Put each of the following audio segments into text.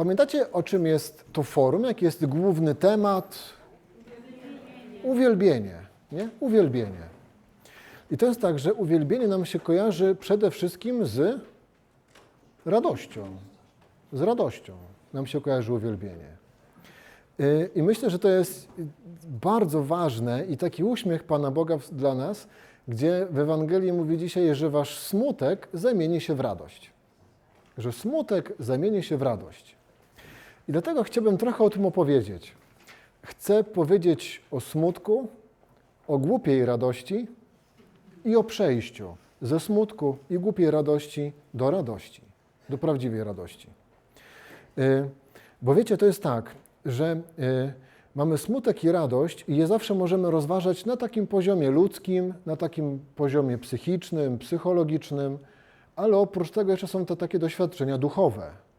Pamiętacie, o czym jest to forum? Jaki jest główny temat? Uwielbienie. Nie? Uwielbienie. I to jest tak, że uwielbienie nam się kojarzy przede wszystkim z radością. Z radością nam się kojarzy uwielbienie. Y, I myślę, że to jest bardzo ważne i taki uśmiech Pana Boga dla nas, gdzie w Ewangelii mówi dzisiaj, że wasz smutek zamieni się w radość. Że smutek zamieni się w radość. I dlatego chciałbym trochę o tym opowiedzieć. Chcę powiedzieć o smutku, o głupiej radości i o przejściu ze smutku i głupiej radości do radości, do prawdziwej radości. Y, Bo wiecie, to jest tak, że y, mamy smutek i radość i je zawsze możemy rozważać na takim poziomie ludzkim, na takim poziomie psychicznym, psychologicznym, ale oprócz tego jeszcze są to takie doświadczenia duchowe.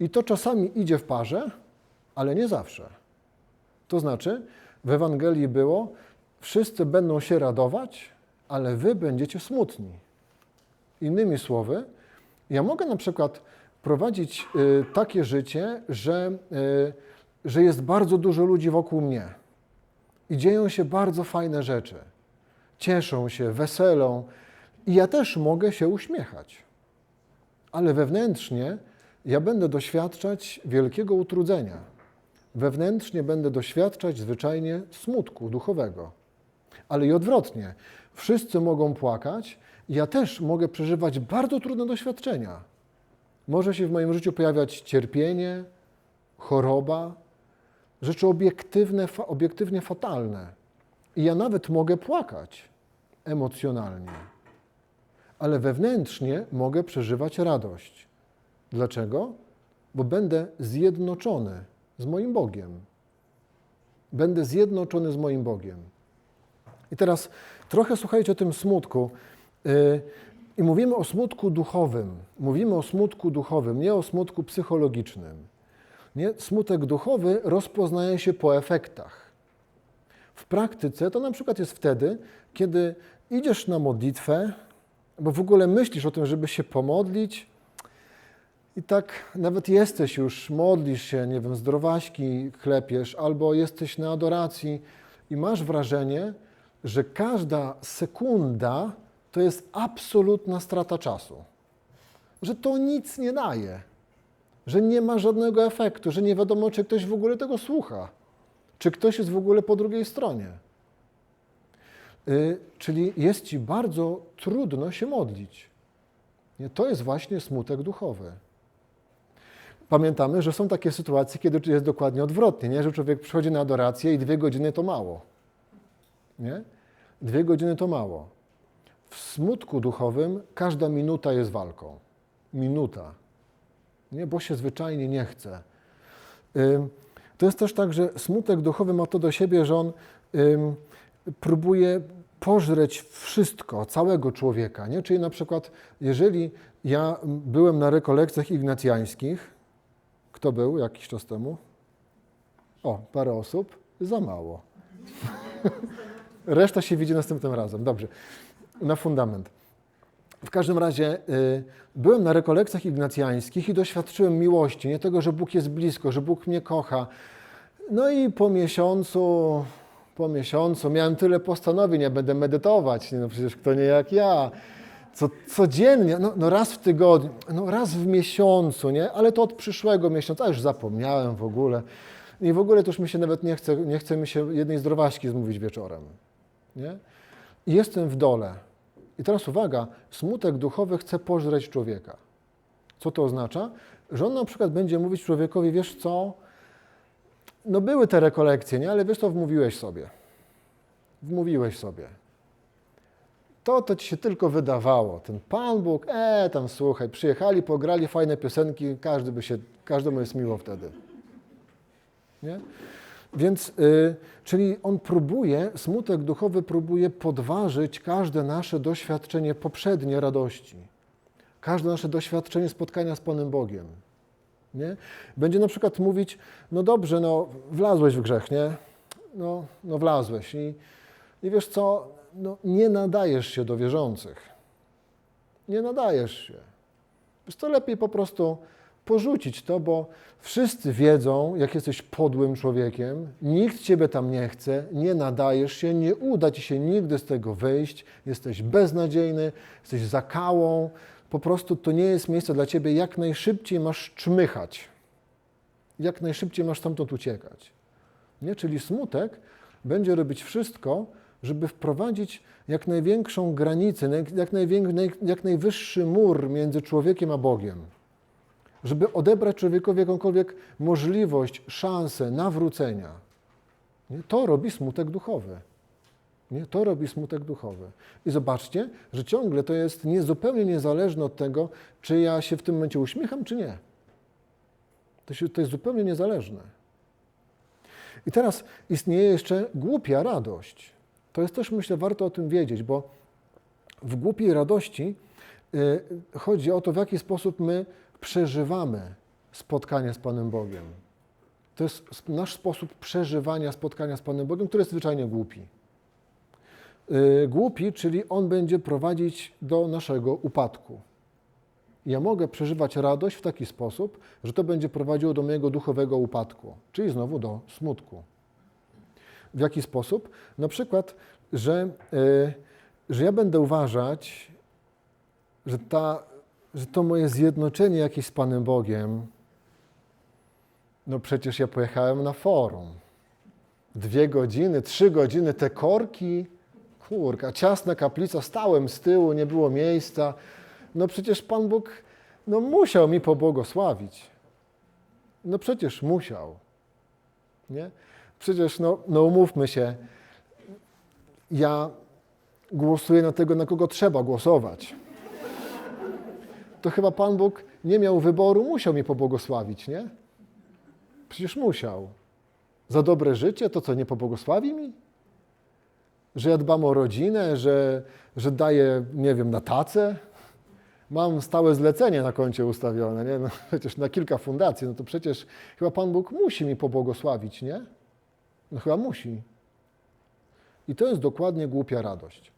I to czasami idzie w parze, ale nie zawsze. To znaczy, w Ewangelii było, wszyscy będą się radować, ale wy będziecie smutni. Innymi słowy, ja mogę na przykład prowadzić y, takie życie, że, y, że jest bardzo dużo ludzi wokół mnie i dzieją się bardzo fajne rzeczy. Cieszą się, weselą i ja też mogę się uśmiechać. Ale wewnętrznie ja będę doświadczać wielkiego utrudzenia. Wewnętrznie będę doświadczać zwyczajnie smutku duchowego. Ale i odwrotnie. Wszyscy mogą płakać, ja też mogę przeżywać bardzo trudne doświadczenia. Może się w moim życiu pojawiać cierpienie, choroba, rzeczy obiektywne, obiektywnie fatalne. I ja nawet mogę płakać emocjonalnie, ale wewnętrznie mogę przeżywać radość. Dlaczego? Bo będę zjednoczony z moim Bogiem. Będę zjednoczony z moim Bogiem. I teraz trochę słuchajcie o tym smutku. Yy, I mówimy o smutku duchowym. Mówimy o smutku duchowym, nie o smutku psychologicznym. Nie? Smutek duchowy rozpoznaje się po efektach. W praktyce to na przykład jest wtedy, kiedy idziesz na modlitwę, bo w ogóle myślisz o tym, żeby się pomodlić, i tak nawet jesteś już, modlisz się, nie wiem, zdrowaśki klepiesz, albo jesteś na adoracji i masz wrażenie, że każda sekunda to jest absolutna strata czasu. Że to nic nie daje, że nie ma żadnego efektu, że nie wiadomo, czy ktoś w ogóle tego słucha, czy ktoś jest w ogóle po drugiej stronie. Y, czyli jest ci bardzo trudno się modlić. Nie? To jest właśnie smutek duchowy. Pamiętamy, że są takie sytuacje, kiedy jest dokładnie odwrotnie, nie? że człowiek przychodzi na adorację i dwie godziny to mało. Nie? Dwie godziny to mało. W smutku duchowym każda minuta jest walką. Minuta. Nie? Bo się zwyczajnie nie chce. To jest też tak, że smutek duchowy ma to do siebie, że on próbuje pożreć wszystko, całego człowieka. Nie? Czyli na przykład, jeżeli ja byłem na rekolekcjach ignacjańskich, kto był jakiś czas temu? O, parę osób, za mało. Reszta się widzi następnym razem. Dobrze, na fundament. W każdym razie y, byłem na rekolekcjach ignacjańskich i doświadczyłem miłości, nie tego, że Bóg jest blisko, że Bóg mnie kocha. No i po miesiącu, po miesiącu miałem tyle postanowień, ja będę medytować, no przecież kto nie jak ja. Co, codziennie, no, no raz w tygodniu, no raz w miesiącu, nie? Ale to od przyszłego miesiąca, już zapomniałem w ogóle. I w ogóle to już mi się nawet nie chce, nie chce mi się jednej zdrowaśki zmówić wieczorem. Nie? I jestem w dole. I teraz uwaga, smutek duchowy chce pożreć człowieka. Co to oznacza? Że on na przykład będzie mówić człowiekowi, wiesz co, no były te rekolekcje, nie? ale wiesz co, wmówiłeś sobie. Wmówiłeś sobie. To to ci się tylko wydawało. Ten Pan Bóg, e, tam słuchaj, przyjechali, pograli fajne piosenki, każdy by się, każdemu jest miło wtedy. Nie? Więc, y, czyli on próbuje, smutek duchowy próbuje podważyć każde nasze doświadczenie poprzednie radości. Każde nasze doświadczenie spotkania z Panem Bogiem. Nie? Będzie na przykład mówić, no dobrze, no wlazłeś w grzech, nie? No, no wlazłeś i, i wiesz co, no, nie nadajesz się do wierzących. Nie nadajesz się. To lepiej po prostu porzucić to, bo wszyscy wiedzą, jak jesteś podłym człowiekiem, nikt ciebie tam nie chce, nie nadajesz się, nie uda ci się nigdy z tego wyjść, jesteś beznadziejny, jesteś zakałą, po prostu to nie jest miejsce dla ciebie, jak najszybciej masz czmychać, jak najszybciej masz stamtąd uciekać. Nie? Czyli smutek będzie robić wszystko, żeby wprowadzić jak największą granicę, jak, najwięk, jak najwyższy mur między człowiekiem a Bogiem. Żeby odebrać człowiekowi jakąkolwiek możliwość, szansę nawrócenia. Nie? To robi smutek duchowy. Nie? To robi smutek duchowy. I zobaczcie, że ciągle to jest nie, zupełnie niezależne od tego, czy ja się w tym momencie uśmiecham, czy nie. To, się, to jest zupełnie niezależne. I teraz istnieje jeszcze głupia radość. To jest też, myślę, warto o tym wiedzieć, bo w głupiej radości y, chodzi o to, w jaki sposób my przeżywamy spotkanie z Panem Bogiem. To jest nasz sposób przeżywania spotkania z Panem Bogiem, który jest zwyczajnie głupi. Y, głupi, czyli on będzie prowadzić do naszego upadku. Ja mogę przeżywać radość w taki sposób, że to będzie prowadziło do mojego duchowego upadku, czyli znowu do smutku. W jaki sposób? Na przykład, że, yy, że ja będę uważać, że, ta, że to moje zjednoczenie jakieś z Panem Bogiem, no przecież ja pojechałem na forum. Dwie godziny, trzy godziny, te korki, kurka, ciasna kaplica, stałem z tyłu, nie było miejsca. No przecież Pan Bóg no musiał mi pobłogosławić. No przecież musiał. Nie? Przecież, no, no umówmy się, ja głosuję na tego, na kogo trzeba głosować. To chyba Pan Bóg nie miał wyboru, musiał mi pobłogosławić, nie? Przecież musiał. Za dobre życie, to co, nie pobłogosławi mi? Że ja dbam o rodzinę, że, że daję, nie wiem, na tacę? Mam stałe zlecenie na koncie ustawione, nie? No, przecież na kilka fundacji, no to przecież chyba Pan Bóg musi mi pobłogosławić, nie? No chyba musi. I to jest dokładnie głupia radość.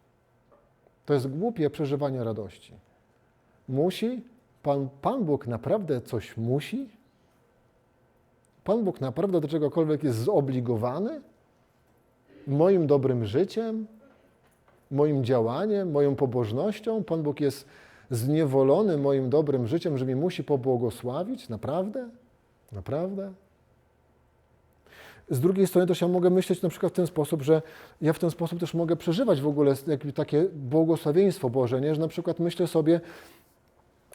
To jest głupie przeżywanie radości. Musi? Pan, Pan Bóg naprawdę coś musi? Pan Bóg naprawdę do czegokolwiek jest zobligowany? Moim dobrym życiem? Moim działaniem? Moją pobożnością? Pan Bóg jest zniewolony moim dobrym życiem, że mi musi pobłogosławić? Naprawdę? Naprawdę? Z drugiej strony też ja mogę myśleć na przykład w ten sposób, że ja w ten sposób też mogę przeżywać w ogóle takie błogosławieństwo Boże, nie? że na przykład myślę sobie,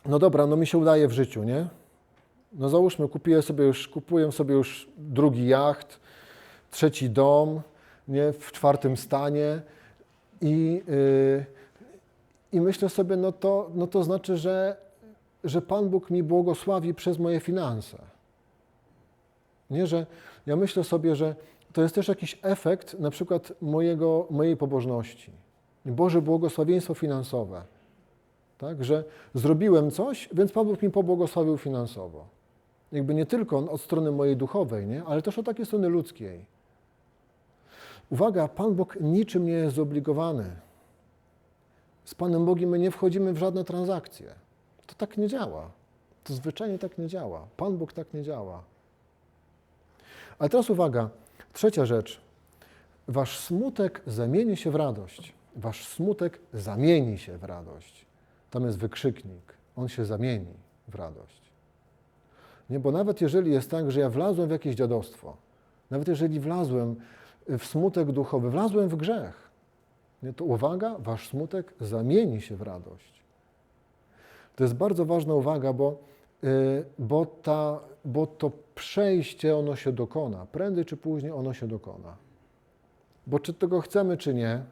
no dobra, no mi się udaje w życiu, nie? No załóżmy, kupuję sobie już, kupuję sobie już drugi jacht, trzeci dom, nie? W czwartym stanie i, yy, i myślę sobie, no to, no to znaczy, że, że Pan Bóg mi błogosławi przez moje finanse. Nie, że ja myślę sobie, że to jest też jakiś efekt na przykład mojego, mojej pobożności. Boże błogosławieństwo finansowe. Tak, że zrobiłem coś, więc Pan Bóg mi pobłogosławił finansowo. Jakby nie tylko od strony mojej duchowej, nie? ale też od takiej strony ludzkiej. Uwaga, Pan Bóg niczym nie jest zobligowany. Z Panem Bogiem my nie wchodzimy w żadne transakcje. To tak nie działa. To zwyczajnie tak nie działa. Pan Bóg tak nie działa. Ale teraz uwaga, trzecia rzecz. Wasz smutek zamieni się w radość. Wasz smutek zamieni się w radość. Tam jest wykrzyknik. On się zamieni w radość. Nie, bo nawet jeżeli jest tak, że ja wlazłem w jakieś dziadostwo, nawet jeżeli wlazłem w smutek duchowy, wlazłem w grzech, nie, to uwaga, wasz smutek zamieni się w radość. To jest bardzo ważna uwaga, bo, bo, ta, bo to przejście ono się dokona. Prędzej czy później ono się dokona. Bo czy tego chcemy, czy nie,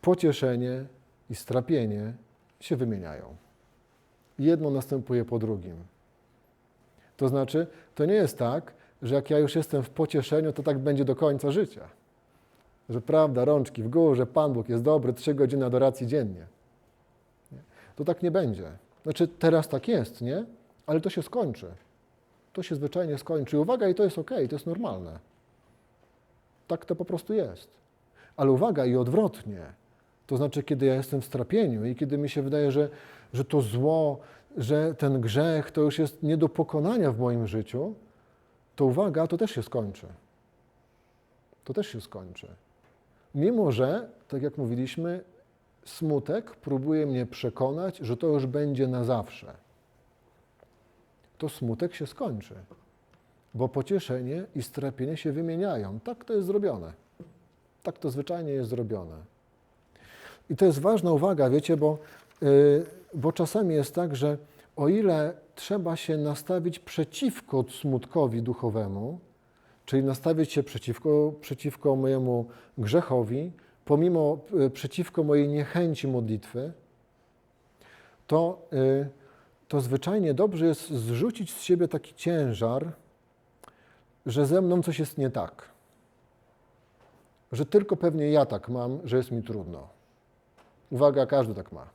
pocieszenie i strapienie się wymieniają. Jedno następuje po drugim. To znaczy, to nie jest tak, że jak ja już jestem w pocieszeniu, to tak będzie do końca życia. Że prawda, rączki w górze, Pan Bóg jest dobry, trzy godziny adoracji dziennie. To tak nie będzie. Znaczy, teraz tak jest, nie? ale to się skończy. To się zwyczajnie skończy. Uwaga, i to jest ok, to jest normalne. Tak to po prostu jest. Ale uwaga, i odwrotnie. To znaczy, kiedy ja jestem w strapieniu i kiedy mi się wydaje, że, że to zło że ten grzech to już jest nie do pokonania w moim życiu, to uwaga, to też się skończy. To też się skończy. Mimo, że, tak jak mówiliśmy, smutek próbuje mnie przekonać, że to już będzie na zawsze. To smutek się skończy, bo pocieszenie i strapienie się wymieniają. Tak to jest zrobione. Tak to zwyczajnie jest zrobione. I to jest ważna uwaga, wiecie, bo, yy, bo czasami jest tak, że o ile trzeba się nastawić przeciwko smutkowi duchowemu, czyli nastawić się przeciwko, przeciwko mojemu grzechowi, pomimo y, przeciwko mojej niechęci modlitwy, to, y, to zwyczajnie dobrze jest zrzucić z siebie taki ciężar, że ze mną coś jest nie tak. Że tylko pewnie ja tak mam, że jest mi trudno. Uwaga, każdy tak ma.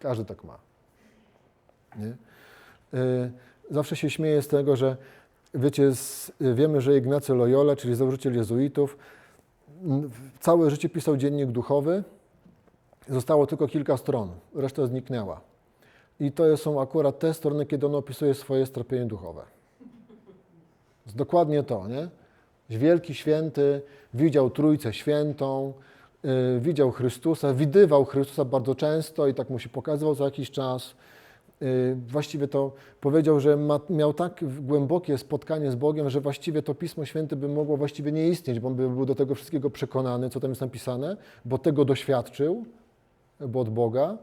Każdy tak ma. Nie? Y, zawsze się śmieję z tego, że wiecie, wiemy, że Ignacy Loyola, czyli założyciel jezuitów, całe życie pisał dziennik duchowy. Zostało tylko kilka stron, reszta zniknęła. I to są akurat te strony, kiedy on opisuje swoje strapienie duchowe. Dokładnie to, nie? Wielki święty widział Trójcę Świętą, yy, widział Chrystusa, widywał Chrystusa bardzo często i tak mu się pokazywał co jakiś czas. Yy, właściwie to powiedział, że ma, miał tak głębokie spotkanie z Bogiem, że właściwie to Pismo Święte by mogło właściwie nie istnieć, bo on by był do tego wszystkiego przekonany, co tam jest napisane, bo tego doświadczył, bo od Boga.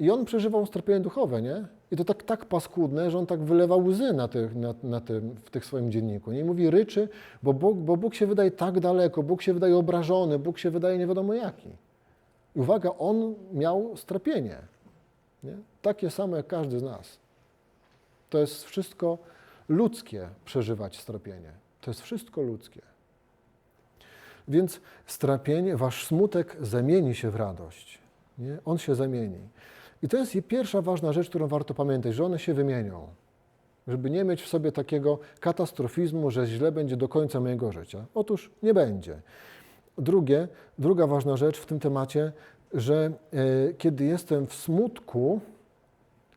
I on przeżywał strapienie duchowe, nie? I to tak, tak paskudne, że on tak wylewał łzy na, tych, na, na tym, w tych swoim dzienniku. Nie I mówi ryczy, bo Bóg, bo Bóg się wydaje tak daleko, Bóg się wydaje obrażony, Bóg się wydaje nie wiadomo jaki. Uwaga, on miał strapienie. Nie? Takie samo jak każdy z nas. To jest wszystko ludzkie przeżywać strapienie. To jest wszystko ludzkie. Więc strapienie, wasz smutek zamieni się w radość. Nie? On się zamieni. I to jest pierwsza ważna rzecz, którą warto pamiętać, że one się wymienią. Żeby nie mieć w sobie takiego katastrofizmu, że źle będzie do końca mojego życia. Otóż nie będzie. Drugie, druga ważna rzecz w tym temacie, że e, kiedy jestem w smutku,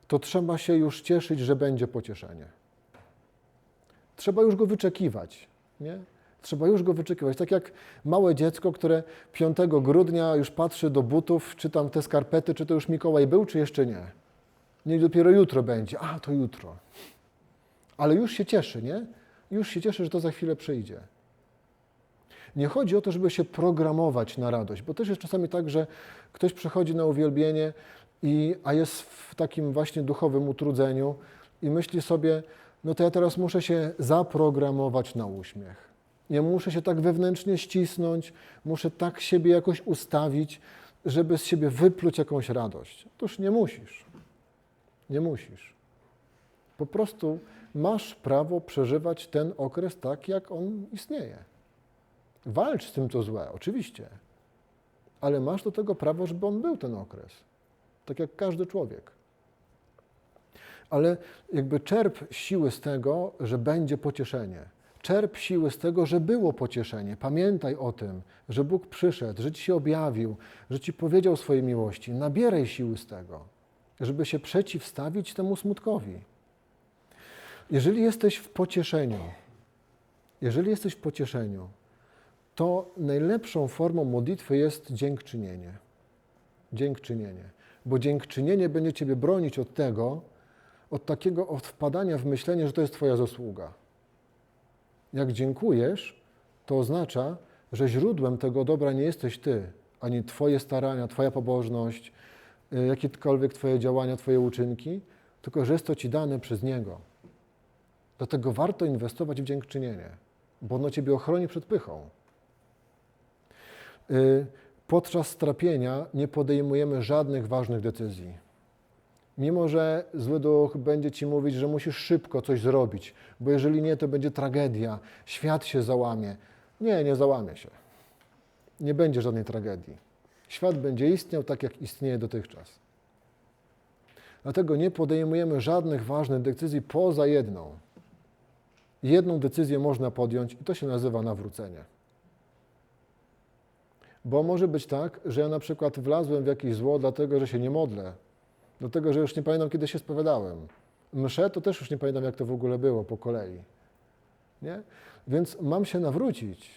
to trzeba się już cieszyć, że będzie pocieszenie. Trzeba już go wyczekiwać. Nie? Trzeba już go wyczekiwać. Tak jak małe dziecko, które 5 grudnia już patrzy do butów, czy tam te skarpety, czy to już Mikołaj był, czy jeszcze nie. Nie, dopiero jutro będzie. A, to jutro. Ale już się cieszy, nie? Już się cieszy, że to za chwilę przyjdzie. Nie chodzi o to, żeby się programować na radość, bo też jest czasami tak, że ktoś przychodzi na uwielbienie, i, a jest w takim właśnie duchowym utrudzeniu i myśli sobie, no to ja teraz muszę się zaprogramować na uśmiech. Ja muszę się tak wewnętrznie ścisnąć, muszę tak siebie jakoś ustawić, żeby z siebie wypluć jakąś radość. Otóż nie musisz. Nie musisz. Po prostu masz prawo przeżywać ten okres tak, jak on istnieje. Walcz z tym, co złe, oczywiście, ale masz do tego prawo, żeby on był ten okres. Tak jak każdy człowiek. Ale jakby czerp siły z tego, że będzie pocieszenie Czerp siły z tego, że było pocieszenie. Pamiętaj o tym, że Bóg przyszedł, że Ci się objawił, że Ci powiedział swojej miłości. Nabieraj siły z tego, żeby się przeciwstawić temu smutkowi. Jeżeli jesteś w pocieszeniu, jeżeli jesteś w pocieszeniu, to najlepszą formą modlitwy jest dziękczynienie. Dziękczynienie. Bo dziękczynienie będzie Ciebie bronić od tego, od takiego od wpadania w myślenie, że to jest Twoja zasługa. Jak dziękujesz, to oznacza, że źródłem tego dobra nie jesteś Ty, ani Twoje starania, Twoja pobożność, y, jakiekolwiek Twoje działania, Twoje uczynki, tylko że jest to Ci dane przez Niego. Dlatego warto inwestować w dziękczynienie, bo ono Ciebie ochroni przed pychą. Y, podczas strapienia nie podejmujemy żadnych ważnych decyzji Mimo, że zły duch będzie ci mówić, że musisz szybko coś zrobić, bo jeżeli nie, to będzie tragedia, świat się załamie. Nie, nie załamie się. Nie będzie żadnej tragedii. Świat będzie istniał tak, jak istnieje dotychczas. Dlatego nie podejmujemy żadnych ważnych decyzji poza jedną. Jedną decyzję można podjąć i to się nazywa nawrócenie. Bo może być tak, że ja na przykład wlazłem w jakieś zło, dlatego że się nie modlę, Do tego, że już nie pamiętam, kiedy się spowiadałem. Mszę to też już nie pamiętam, jak to w ogóle było po kolei. Nie? Więc mam się nawrócić.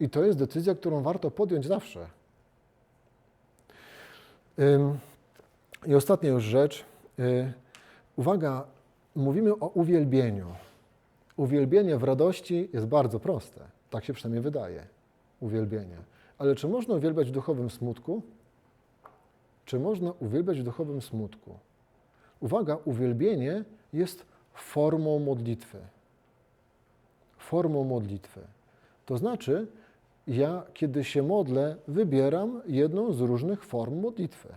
I to jest decyzja, którą warto podjąć zawsze. I ostatnia już rzecz. Y, Uwaga, mówimy o uwielbieniu. Uwielbienie w radości jest bardzo proste. Tak się przynajmniej wydaje. Uwielbienie. Ale czy można uwielbiać w duchowym smutku? Czy można uwielbiać w duchowym smutku? Uwaga, uwielbienie jest formą modlitwy. Formą modlitwy. To znaczy, ja, kiedy się modlę, wybieram jedną z różnych form modlitwy.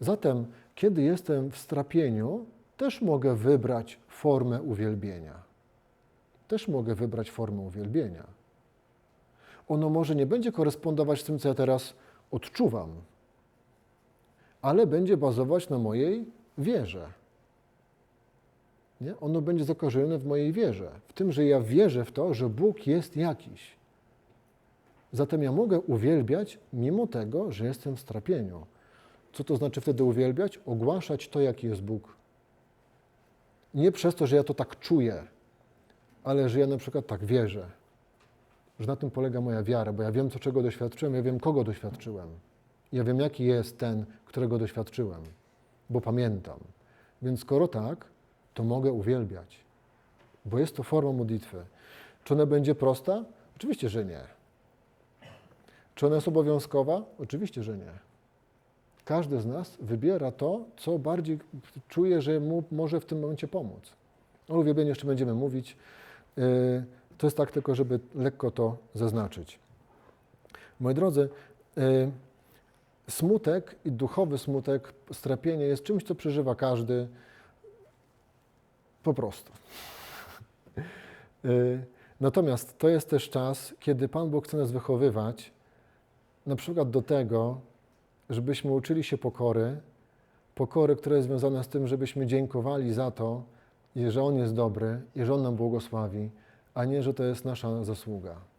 Zatem, kiedy jestem w strapieniu, też mogę wybrać formę uwielbienia. Też mogę wybrać formę uwielbienia. Ono może nie będzie korespondować z tym, co ja teraz odczuwam, ale będzie bazować na mojej wierze. Nie? Ono będzie zakorzenione w mojej wierze, w tym, że ja wierzę w to, że Bóg jest jakiś. Zatem ja mogę uwielbiać mimo tego, że jestem w strapieniu. Co to znaczy wtedy uwielbiać? Ogłaszać to, jaki jest Bóg. Nie przez to, że ja to tak czuję, ale że ja na przykład tak wierzę. Że na tym polega moja wiara, bo ja wiem, co czego doświadczyłem, ja wiem, kogo doświadczyłem. Ja wiem, jaki jest ten, którego doświadczyłem, bo pamiętam. Więc skoro tak, to mogę uwielbiać, bo jest to forma modlitwy. Czy ona będzie prosta? Oczywiście, że nie. Czy ona jest obowiązkowa? Oczywiście, że nie. Każdy z nas wybiera to, co bardziej czuje, że mu może w tym momencie pomóc. O uwielbieniu jeszcze będziemy mówić. Yy, To jest tak tylko, żeby lekko to zaznaczyć. Moi drodzy, yy, smutek i duchowy smutek, strapienie jest czymś, co przeżywa każdy po prostu. Yy, Natomiast to jest też czas, kiedy Pan Bóg chce nas wychowywać, na przykład do tego, żebyśmy uczyli się pokory, pokory, która jest związana z tym, żebyśmy dziękowali za to, że On jest dobry i że On nam błogosławi, a nie, że to jest nasza zasługa.